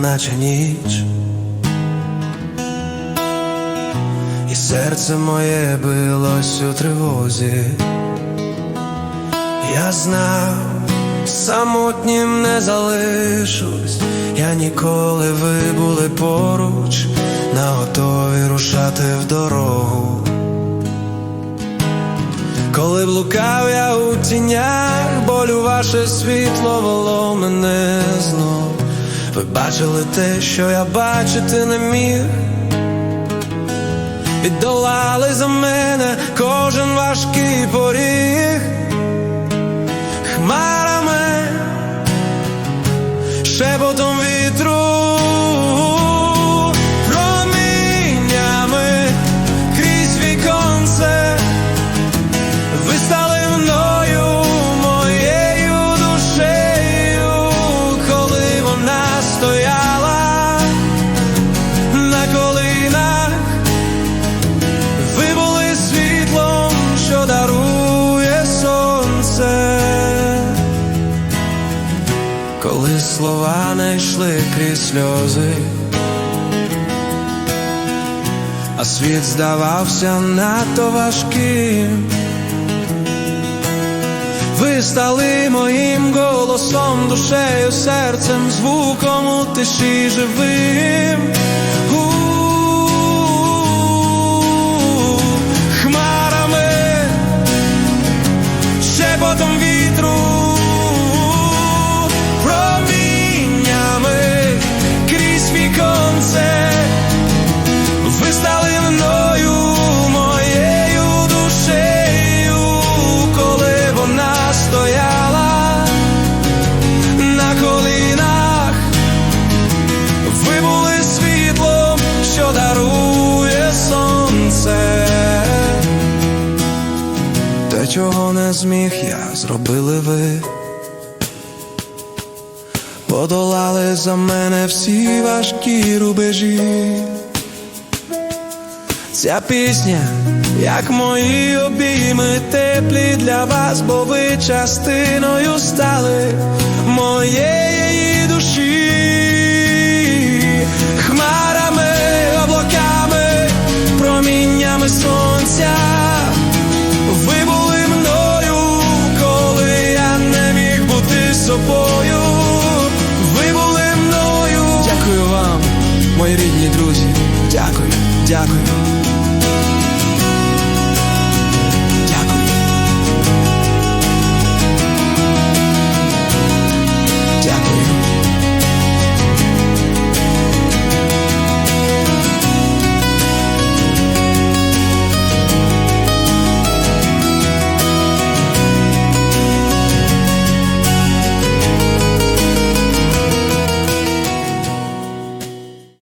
наче ніч. І серце моє билось у тривозі. Я знав, самотнім не залишусь, я ніколи ви були поруч, наготові рушати в дорогу. Коли блукав я у тінях, болю ваше світло вело мене знов. Ви бачили те, що я бачити не міг. І долали за мене кожен важкий поріг коли слова не йшли крізь сльози. А світ здавався надто важким. Ви стали моїм голосом, душею, серцем, звуком у тиші живим. Зміг я, зробили ви. Подолали за мене всі важкі рубежі. Ця пісня, як мої обійми, теплі для вас, бо ви частиною стали моєї душі,